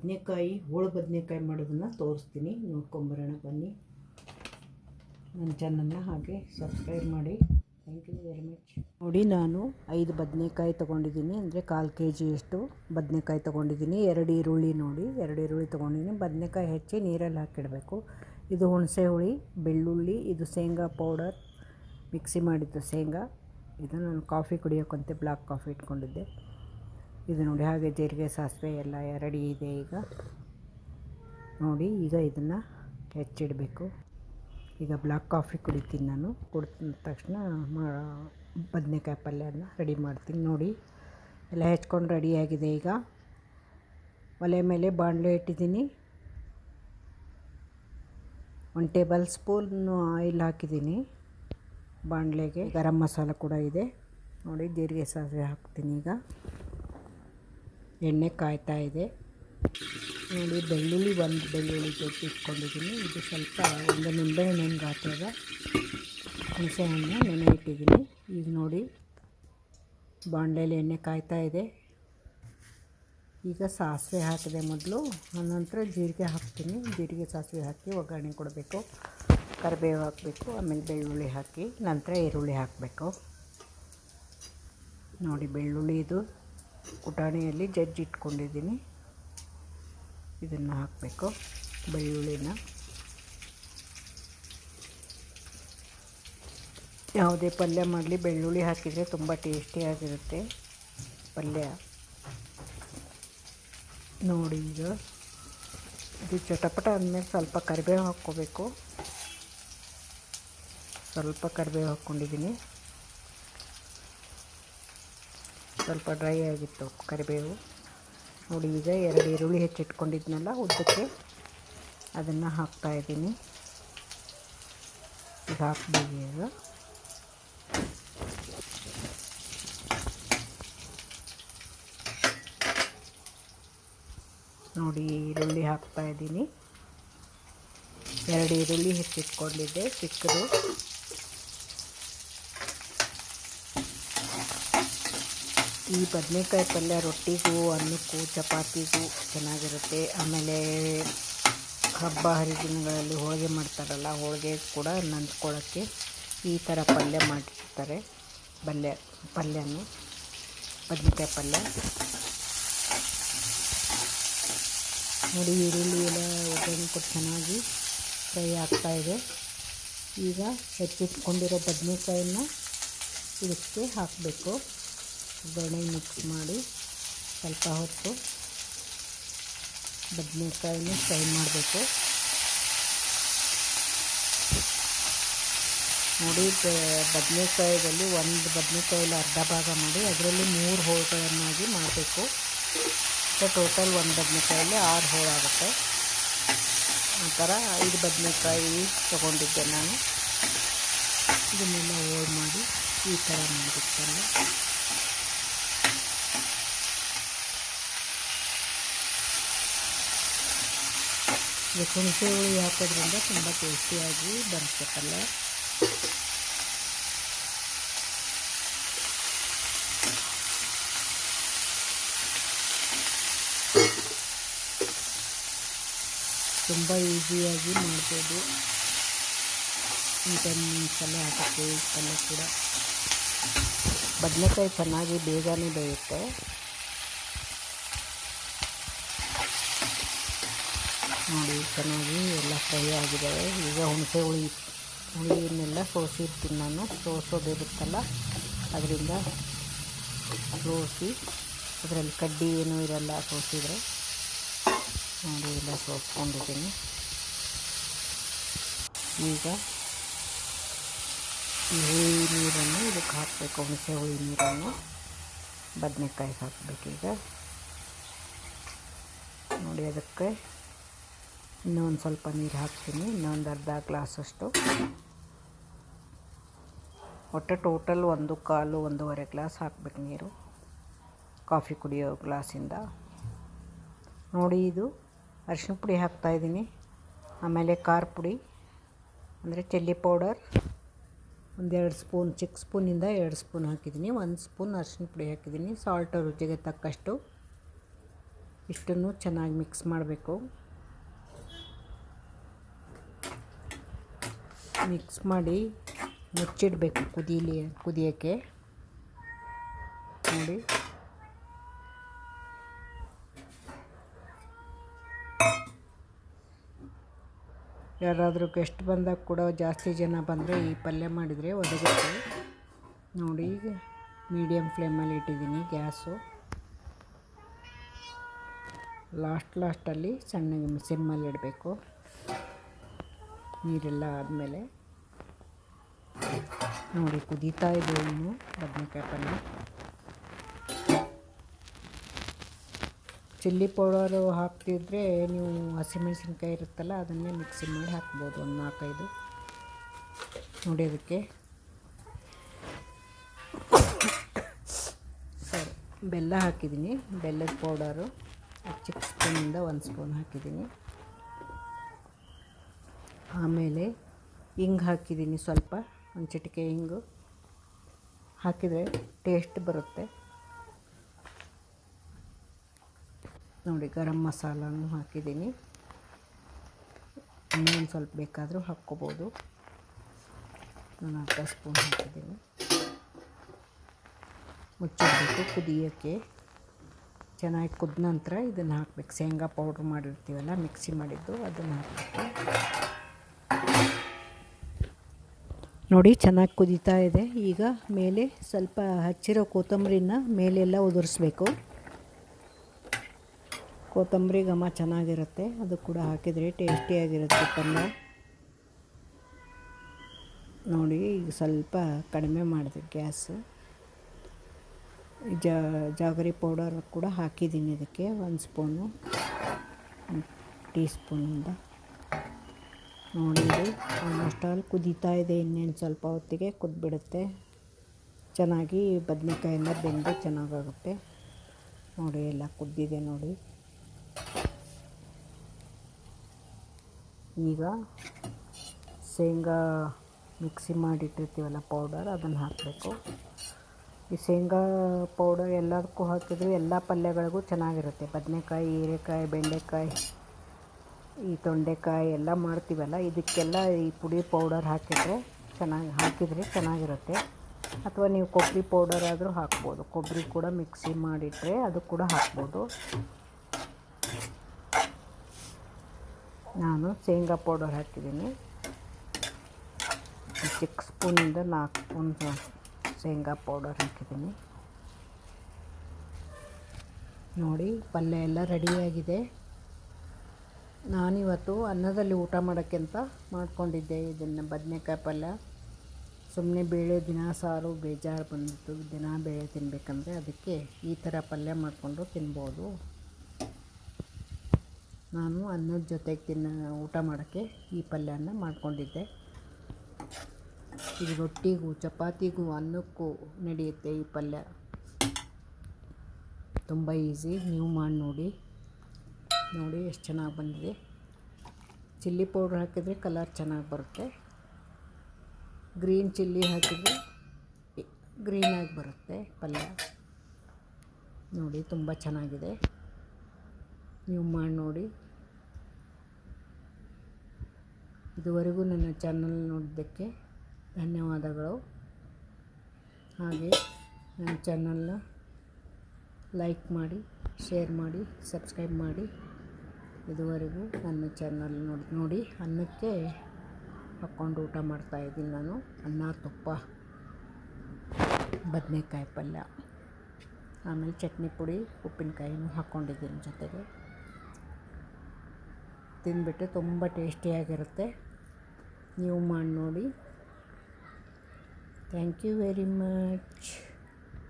ಬದನೆಕಾಯಿ, ಹೋಳು ಬದನೆಕಾಯಿ ಮಾಡೋದನ್ನು ತೋರಿಸ್ತೀನಿ. ನೋಡ್ಕೊಂಬರೋಣ, ಬನ್ನಿ. ನನ್ನ ಚಾನಲ್ನ ಹಾಗೆ ಸಬ್ಸ್ಕ್ರೈಬ್ ಮಾಡಿ. ಥ್ಯಾಂಕ್ ಯು ವೆರಿ ಮಚ್ ನೋಡಿ, ನಾನು ಐದು ಬದನೆಕಾಯಿ ತೊಗೊಂಡಿದ್ದೀನಿ. ಅಂದರೆ ಕಾಲು ಕೆ ಜಿಯಷ್ಟು ಬದನೆಕಾಯಿ ತೊಗೊಂಡಿದ್ದೀನಿ. ಎರಡು ಈರುಳ್ಳಿ ನೋಡಿ. ಎರಡು ಈರುಳ್ಳಿ ತೊಗೊಂಡಿದ್ದೀನಿ. ಬದನೆಕಾಯಿ ಹೆಚ್ಚಿ ನೀರಲ್ಲಿ ಹಾಕಿಡಬೇಕು. ಇದು ಹುಣಸೆ ಹುಳಿ, ಬೆಳ್ಳುಳ್ಳಿ, ಇದು ಶೇಂಗಾ ಪೌಡರ್ ಮಿಕ್ಸಿ ಮಾಡಿದ್ದು ಶೇಂಗಾ. ಇದು ನಾನು ಕಾಫಿ ಕುಡಿಯೋಕ್ಕಂತೆ ಬ್ಲಾಕ್ ಕಾಫಿ ಇಟ್ಕೊಂಡಿದ್ದೆ. ಇದು ನೋಡಿ ಹಾಗೆ ಜೀರಿಗೆ ಸಾಸಿವೆ ಎಲ್ಲ ರೆಡಿ ಇದೆ ಈಗ. ನೋಡಿ ಈಗ ಇದನ್ನು ಹೆಚ್ಚಿಡಬೇಕು. ಈಗ ಬ್ಲ್ಯಾಕ್ ಕಾಫಿ ಕುಡಿತೀನಿ ನಾನು. ಕುಡಿದ ತಕ್ಷಣ ಮಾ ಬದನೆಕಾಯಿ ಪಲ್ಯನ ರೆಡಿ ಮಾಡ್ತೀನಿ ನೋಡಿ. ಎಲ್ಲ ಹೆಚ್ಕೊಂಡು ರೆಡಿಯಾಗಿದೆ ಈಗ. ಒಲೆ ಮೇಲೆ ಬಾಣಲೆ ಇಟ್ಟಿದ್ದೀನಿ. ಒಂದು ಟೇಬಲ್ ಸ್ಪೂನ್ ಆಯಿಲ್ ಹಾಕಿದ್ದೀನಿ. ಬಾಣಲೆಗೆ ಗರಂ ಮಸಾಲ ಕೂಡ ಇದೆ. ನೋಡಿ ಜೀರಿಗೆ ಸಾಸಿವೆ ಹಾಕ್ತೀನಿ ಈಗ. ಎಣ್ಣೆ ಕಾಯ್ತಾ ಇದೆ. ನೋಡಿ, ಬೆಳ್ಳುಳ್ಳಿ ಒಂದು ಬೆಳ್ಳುಳ್ಳಿ ಜೊತೆ ಇಟ್ಕೊಂಡಿದ್ದೀನಿ. ಇದು ಸ್ವಲ್ಪ ಒಂದು ನಿಂಬೆಹಣ್ಣು ಗಾತ್ರದ ಹುಣಸೆಹಣ್ಣು ನೆನೆ ಇಟ್ಟಿದ್ದೀನಿ ಈಗ ನೋಡಿ, ಬಾಣಲೆಯಲ್ಲಿ ಎಣ್ಣೆ ಕಾಯ್ತಾ ಇದೆ. ಈಗ ಸಾಸಿವೆ ಹಾಕಿದೆ ಮೊದಲು. ಆನಂತರ ಜೀರಿಗೆ ಹಾಕ್ತೀನಿ. ಜೀರಿಗೆ ಸಾಸಿವೆ ಹಾಕಿ ಒಗ್ಗರಣೆ ಕೊಡಬೇಕು. ಕರಿಬೇವು ಹಾಕಬೇಕು, ಆಮೇಲೆ ಬೆಳ್ಳುಳ್ಳಿ ಹಾಕಿ, ನಂತರ ಈರುಳ್ಳಿ ಹಾಕಬೇಕು. ನೋಡಿ, ಬೆಳ್ಳುಳ್ಳಿ ಇದು ಕುಟಾಣಿಯಲ್ಲಿ ಜಜ್ಜಿ ಇಟ್ಕೊಂಡಿದ್ದೀನಿ. ಇದನ್ನು ಹಾಕಬೇಕು. ಬೆಳ್ಳುಳ್ಳಿನ. ಯಾವುದೇ ಪಲ್ಯ ಮಾಡಲಿ, ಬೆಳ್ಳುಳ್ಳಿ ಹಾಕಿದರೆ ತುಂಬ ಟೇಸ್ಟಿಯಾಗಿರುತ್ತೆ ಪಲ್ಯ. ನೋಡಿ ಈಗ. ಇದು ಚಟಪಟ ಅಂದಮೇಲೆ ಸ್ವಲ್ಪ ಕರಿಬೇವು ಹಾಕ್ಕೋಬೇಕು. ಸ್ವಲ್ಪ ಕರಿಬೇವು ಹಾಕ್ಕೊಂಡಿದ್ದೀನಿ. ಸ್ವಲ್ಪ ಡ್ರೈ ಆಗಿತ್ತು ಕರಿಬೇವು. ನೋಡಿ, ಈಗ ಎರಡು ಈರುಳ್ಳಿ ಹೆಚ್ಚಿಟ್ಕೊಂಡಿದ್ನಲ್ಲ, ಉದ್ದಕ್ಕೆ ಅದನ್ನು ಹಾಕ್ತಾಯಿದ್ದೀನಿ ಈಗ ಹಾಕ್ಬೇಕು ಈಗ. ನೋಡಿ, ಈರುಳ್ಳಿ ಹಾಕ್ತಾಯಿದ್ದೀನಿ ಎರಡು ಈರುಳ್ಳಿ ಹೆಚ್ಚಿಟ್ಕೊಂಡಿದ್ದೆ, ಚಿಕ್ಕದು. ಈ ಬದನೆಕಾಯಿ ಪಲ್ಯ ರೊಟ್ಟಿಗೂ, ಅನ್ನಕ್ಕೂ, ಚಪಾತಿಗೂ ಚೆನ್ನಾಗಿರುತ್ತೆ. ಆಮೇಲೆ ಹಬ್ಬ ಹರಿದಿನಗಳಲ್ಲಿ ಹೋಳಿಗೆ ಮಾಡ್ತಾರಲ್ಲ, ಹೋಳಿಗೆ ಕೂಡ ನಂಚ್ಕೊಳ್ಳೋಕ್ಕೆ ಈ ಥರ ಪಲ್ಯ ಮಾಡಿರ್ತಾರೆ ಪಲ್ಯ, ಪಲ್ಯನೂ, ಬದನೆಕಾಯಿ ಪಲ್ಯ. ನೋಡಿ, ಈರುಳ್ಳಿ ಎಲ್ಲ ಒಗ್ಗರಣೆ ಕೊಟ್ಟು ಚೆನ್ನಾಗಿ ಫ್ರೈ ಆಗ್ತಾಯಿದೆ ಈಗ ಹೆಚ್ಚಿಟ್ಕೊಂಡಿರೋ ಬದನೆಕಾಯಿನ ಇದಕ್ಕೆ ಹಾಕಬೇಕು. ಒಗ್ಗರಣೆ ಮಿಕ್ಸ್ ಮಾಡಿ ಸ್ವಲ್ಪ ಹೊತ್ತು ಬದನೆಕಾಯಿನ ಫ್ರೈ ಮಾಡಬೇಕು. ನೋಡಿ ಬದನೆಕಾಯಿದಲ್ಲಿ ಒಂದು ಬದನೆಕಾಯಲ್ಲಿ ಅರ್ಧ ಭಾಗ ಮಾಡಿ ಅದರಲ್ಲಿ ಮೂರು ಹೋಳುಗಳನ್ನಾಗಿ ಮಾಡಬೇಕು. ಟೋಟಲ್ ಒಂದು ಬದನೆಕಾಯಲ್ಲಿ ಆರು ಹೋಳಾಗುತ್ತೆ ಆ ಥರ ಐದು ಬದನೆಕಾಯಿ ತೊಗೊಂಡಿದ್ದೆ ನಾನು. ಇದನ್ನೆಲ್ಲ ಹೋಳು ಮಾಡಿ ಈ ಥರ ಮಾಡಿಬಿಡ್ತಾರೆ ಹುಣಸೆ ಹುಳಿ ಹಾಕೋದ್ರಿಂದ ತುಂಬ ಟೇಸ್ಟಿಯಾಗಿ ಬರುತ್ತೆ ಪಲ್ಯ. ತುಂಬ ಈಸಿಯಾಗಿ ಮಾಡ್ಬೋದು. ಈಗ ಪಲ್ಯ ಹಾಕುತ್ತೆ ಪಲ್ಯ ಕೂಡ. ಬದನೆಕಾಯಿ ಚೆನ್ನಾಗಿ ಬೇಗನೆ ಬೇಯುತ್ತೆ. ನೋಡಿ, ಚೆನ್ನಾಗಿ ಎಲ್ಲ ಫ್ರೈ ಆಗಿದ್ದಾವೆ ಈಗ ಹುಣಸೆ ಹುಳಿ, ಹುಳಿಯನ್ನೆಲ್ಲ ಸೋಸಿರ್ತೀನಿ ನಾನು. ಸೋಸೋದಿರುತ್ತಲ್ಲ ಅದರಿಂದ ಸೋಸಿ, ಅದರಲ್ಲಿ ಕಡ್ಡಿ ಏನೂ ಇರಲ್ಲ, ಸೋಸಿದರೆ ನೋಡಿ, ಎಲ್ಲ ಸೋಸ್ಕೊಂಡಿದ್ದೀನಿ. ಈಗ ಈ ಹುಳಿ ನೀರನ್ನು ಇದಕ್ಕೆ ಹಾಕಬೇಕು, ಹುಣಸೆ ಹುಳಿ ನೀರನ್ನು. ಬದನೆಕಾಯಿ ಹಾಕಬೇಕೀಗ ನೋಡಿ, ಅದಕ್ಕೆ ಇನ್ನೊಂದು ಸ್ವಲ್ಪ ನೀರು ಹಾಕ್ತೀನಿ, ಇನ್ನೊಂದು ಅರ್ಧ ಗ್ಲಾಸಷ್ಟು ಒಟ್ಟು ಟೋಟಲ್ ಒಂದು ಕಾಲು, ಒಂದೂವರೆ ಗ್ಲಾಸ್ ಹಾಕ್ಬೇಕು ನೀರು. ಕಾಫಿ ಕುಡಿಯೋ ಗ್ಲಾಸಿಂದ. ನೋಡಿ ಇದು ಅರಿಶಿನ ಪುಡಿ ಹಾಕ್ತಾಯಿದ್ದೀನಿ ಆಮೇಲೆ ಖಾರ ಪುಡಿ, ಅಂದರೆ ಚಿಲ್ಲಿ ಪೌಡರ್ ಒಂದೆರಡು ಸ್ಪೂನ್, ಚಿಕ್ಕ ಸ್ಪೂನಿಂದ ಎರಡು ಸ್ಪೂನ್ ಹಾಕಿದ್ದೀನಿ. ಒಂದು ಸ್ಪೂನ್ ಅರಿಶಿನ ಪುಡಿ ಹಾಕಿದ್ದೀನಿ. ಸಾಲ್ಟ್ ರುಚಿಗೆ ತಕ್ಕಷ್ಟು ಇಷ್ಟನ್ನು ಚೆನ್ನಾಗಿ ಮಿಕ್ಸ್ ಮಾಡಬೇಕು. ಮಿಕ್ಸ್ ಮಾಡಿ ಮುಚ್ಚಿಡಬೇಕು ಕುದೀಲಿ, ಕುದಿಯೋಕ್ಕೆ. ನೋಡಿ. ಯಾರಾದರೂ ಗೆಸ್ಟ್ ಬಂದಾಗ ಕೂಡ ಜಾಸ್ತಿ ಜನ ಬಂದರೆ ಈ ಪಲ್ಯ ಮಾಡಿದರೆ ಒದಗುತ್ತೆ. ನೋಡಿ ಈಗ ಮೀಡಿಯಮ್ ಫ್ಲೇಮಲ್ಲಿ ಇಟ್ಟಿದ್ದೀನಿ ಗ್ಯಾಸು. ಲಾಸ್ಟ್ ಲಾಸ್ಟಲ್ಲಿ ಸಣ್ಣಗೆ ಸಿಮ್ಮಲ್ಲಿ ಇಡಬೇಕು. ನೀರೆಲ್ಲ ಆದಮೇಲೆ ನೋಡಿ ಕುದೀತಾ ಇದೆ ಇನ್ನು ಬದನೆಕಾಯಿ ಪಲ್ಯ. ಚಿಲ್ಲಿ ಪೌಡರು ಹಾಕ್ತಿದ್ರೆ ನೀವು ಹಸಿಮೆಣಸಿನ್ಕಾಯಿ ಇರುತ್ತಲ್ಲ ಅದನ್ನೇ ಮಿಕ್ಸಿ ಮಾಡಿ ಹಾಕ್ಬೋದು ಒಂದು ನಾಲ್ಕೈದು. ನೋಡಿ ಅದಕ್ಕೆ. ಸರಿ, ಬೆಲ್ಲ ಹಾಕಿದ್ದೀನಿ. ಬೆಲ್ಲದ ಪೌಡರು ಚಿಕ್ಕ ಸ್ಪೂನಿಂದ ಒಂದು ಸ್ಪೂನ್ ಹಾಕಿದ್ದೀನಿ. ಆಮೇಲೆ ಹಿಂಗೆ ಹಾಕಿದ್ದೀನಿ ಸ್ವಲ್ಪ, ಒಂದು ಚಿಟಿಕೆ ಹಿಂಗು ಹಾಕಿದರೆ ಟೇಸ್ಟ್ ಬರುತ್ತೆ. ನೋಡಿ, ಗರಂ ಮಸಾಲನೂ ಹಾಕಿದ್ದೀನಿ. ಇನ್ನೊಂದು ಸ್ವಲ್ಪ ಬೇಕಾದರೂ ಹಾಕ್ಕೋಬೋದು. ನಾನು ಅರ್ಧ ಸ್ಪೂನ್ ಹಾಕಿದ್ದೀನಿ. ಮುಚ್ಚಿಡಬೇಕು ಕುದಿಯೋಕ್ಕೆ ಚೆನ್ನಾಗಿ ಕುದ ನಂತರ ಇದನ್ನು ಹಾಕ್ಬೇಕು. ಶೇಂಗಾ ಪೌಡ್ರ್ ಮಾಡಿರ್ತೀವಲ್ಲ ಮಿಕ್ಸಿ ಮಾಡಿದ್ದು, ಅದನ್ನು ಹಾಕಬೇಕು ನೋಡಿ, ಚೆನ್ನಾಗಿ ಕುದೀತಾ ಇದೆ. ಈಗ ಮೇಲೆ ಸ್ವಲ್ಪ ಹಚ್ಚಿರೋ ಕೊತ್ತಂಬರಿನ ಮೇಲೆಲ್ಲ ಉದುರಿಸ್ಬೇಕು. ಕೊತ್ತಂಬರಿ ಘಮ ಚೆನ್ನಾಗಿರುತ್ತೆ. ಅದು ಕೂಡ ಹಾಕಿದರೆ ಟೇಸ್ಟಿಯಾಗಿರುತ್ತೆ ಪಲ್ಯ. ನೋಡಿ, ಈಗ ಸ್ವಲ್ಪ ಕಡಿಮೆ ಮಾಡಿದೆ ಗ್ಯಾಸು. ಜಾಗರಿ ಪೌಡರ್ ಕೂಡ ಹಾಕಿದ್ದೀನಿ ಇದಕ್ಕೆ. ಒಂದು ಸ್ಪೂನು ಟೀ ಸ್ಪೂನಿಂದ. ನೋಡಿ ಇದು ಆಲ್ಮೋಸ್ಟ್ ಆಲ್ ಕುದೀತಾ ಇದೆ, ಇನ್ನೇನು ಸ್ವಲ್ಪ ಹೊತ್ತಿಗೆ ಕುದ್ಬಿಡುತ್ತೆ. ಚೆನ್ನಾಗಿ ಬದನೆಕಾಯಿಂದ ಬೆಂದು ಚೆನ್ನಾಗಾಗುತ್ತೆ. ನೋಡಿ, ಎಲ್ಲ ಕುದ್ದಿದೆ ನೋಡಿ. ಈಗ ಶೇಂಗಾ ಮಿಕ್ಸಿ ಮಾಡಿಟ್ಟಿರ್ತೀವಲ್ಲ ಪೌಡರ್, ಅದನ್ನು ಹಾಕಬೇಕು. ಈ ಶೇಂಗಾ ಪೌಡರ್ ಎಲ್ಲದಕ್ಕೂ ಹಾಕಿದ್ರೆ ಎಲ್ಲ ಪಲ್ಯಗಳಿಗೂ ಚೆನ್ನಾಗಿರುತ್ತೆ. ಬದನೆಕಾಯಿ, ಹೀರೆಕಾಯಿ, ಬೆಂಡೆಕಾಯಿ ಈ ತೊಂಡೆಕಾಯಿ ಎಲ್ಲ ಮಾಡ್ತೀವಲ್ಲ, ಇದಕ್ಕೆಲ್ಲ ಈ ಪುಡಿ ಪೌಡರ್ ಹಾಕಿದರೆ ಚೆನ್ನಾಗಿ, ಹಾಕಿದರೆ ಚೆನ್ನಾಗಿರುತ್ತೆ. ಅಥವಾ ನೀವು ಕೊಬ್ಬರಿ ಪೌಡರ್ ಆದರೂ ಹಾಕ್ಬೋದು. ಕೊಬ್ಬರಿ ಕೂಡ ಮಿಕ್ಸಿ ಮಾಡಿಟ್ರೆ ಅದು ಕೂಡ ಹಾಕ್ಬೋದು. ನಾನು ಶೇಂಗಾ ಪೌಡರ್ ಹಾಕಿದ್ದೀನಿ. ಚಿಕ್ಕ ಸ್ಪೂನಿಂದ ನಾಲ್ಕು ಸ್ಪೂನ್ ಶೇಂಗಾ ಪೌಡರ್ ಹಾಕಿದ್ದೀನಿ. ನೋಡಿ, ಪಲ್ಯ ಎಲ್ಲ ರೆಡಿಯಾಗಿದೆ ನಾನಿವತ್ತು ಅನ್ನದಲ್ಲಿ ಊಟ ಮಾಡೋಕ್ಕಿಂತ ಮಾಡಿಕೊಂಡಿದ್ದೆ ಇದನ್ನು ಬದನೆಕಾಯಿ ಪಲ್ಯ. ಸುಮ್ಮನೆ ಬೇಳೆ, ದಿನ ಸಾರು, ಬೇಜಾರು ಬಂದಿತ್ತು. ದಿನ ಬೇಳೆ ತಿನ್ನಬೇಕಂದ್ರೆ ಅದಕ್ಕೆ ಈ ಥರ ಪಲ್ಯ ಮಾಡಿಕೊಂಡು ತಿನ್ಬೋದು. ನಾನು ಅನ್ನದ ಜೊತೆಗೆ ತಿನ್ನ, ಊಟ ಮಾಡೋಕ್ಕೆ ಈ ಪಲ್ಯನ ಮಾಡಿಕೊಂಡಿದ್ದೆ. ಇದು ರೊಟ್ಟಿಗೂ, ಚಪಾತಿಗೂ, ಅನ್ನಕ್ಕೂ ನಡೆಯುತ್ತೆ ಈ ಪಲ್ಯ. ತುಂಬ ಈಸಿ. ನೀವು ಮಾಡಿ ನೋಡಿ ನೋಡಿ ಎಷ್ಟು ಚೆನ್ನಾಗಿ ಬಂದಿದೆ. ಚಿಲ್ಲಿ ಪೌಡ್ರ್ ಹಾಕಿದರೆ ಕಲರ್ ಚೆನ್ನಾಗಿ ಬರುತ್ತೆ. ಗ್ರೀನ್ ಚಿಲ್ಲಿ ಹಾಕಿದರೆ ಗ್ರೀನಾಗಿ ಬರುತ್ತೆ ಪಲ್ಯ. ನೋಡಿ ತುಂಬ ಚೆನ್ನಾಗಿದೆ. ನೀವು ಮಾಡಿ ನೋಡಿ. ಇದುವರೆಗೂ ನನ್ನ ಚಾನಲ್ ನೋಡಿದ್ದಕ್ಕೆ ಧನ್ಯವಾದಗಳು. ಹಾಗೆ ನನ್ನ ಚಾನಲ್ನ ಲೈಕ್ ಮಾಡಿ ಶೇರ್ ಮಾಡಿ ಸಬ್ಸ್ಕ್ರೈಬ್ ಮಾಡಿ. ಇದುವರೆಗೂ ನನ್ನ ಚಾನಲ್ ನೋಡಿ ನೋಡಿ ಅನ್ನಕ್ಕೆ ಹಾಕ್ಕೊಂಡು ಊಟ ಮಾಡ್ತಾಯಿದ್ದೀನಿ ನಾನು. ಅನ್ನ, ತುಪ್ಪ, ಬದನೆಕಾಯಿ ಪಲ್ಯ, ಆಮೇಲೆ ಚಟ್ನಿ ಪುಡಿ, ಉಪ್ಪಿನಕಾಯಿನೂ ಹಾಕ್ಕೊಂಡಿದ್ದೀನಿ ಜೊತೆಗೆ. ತಿಂದುಬಿಟ್ಟು ತುಂಬ ಟೇಸ್ಟಿಯಾಗಿರುತ್ತೆ. ನೀವು ಮಾಡಿ ನೋಡಿ. Thank you very much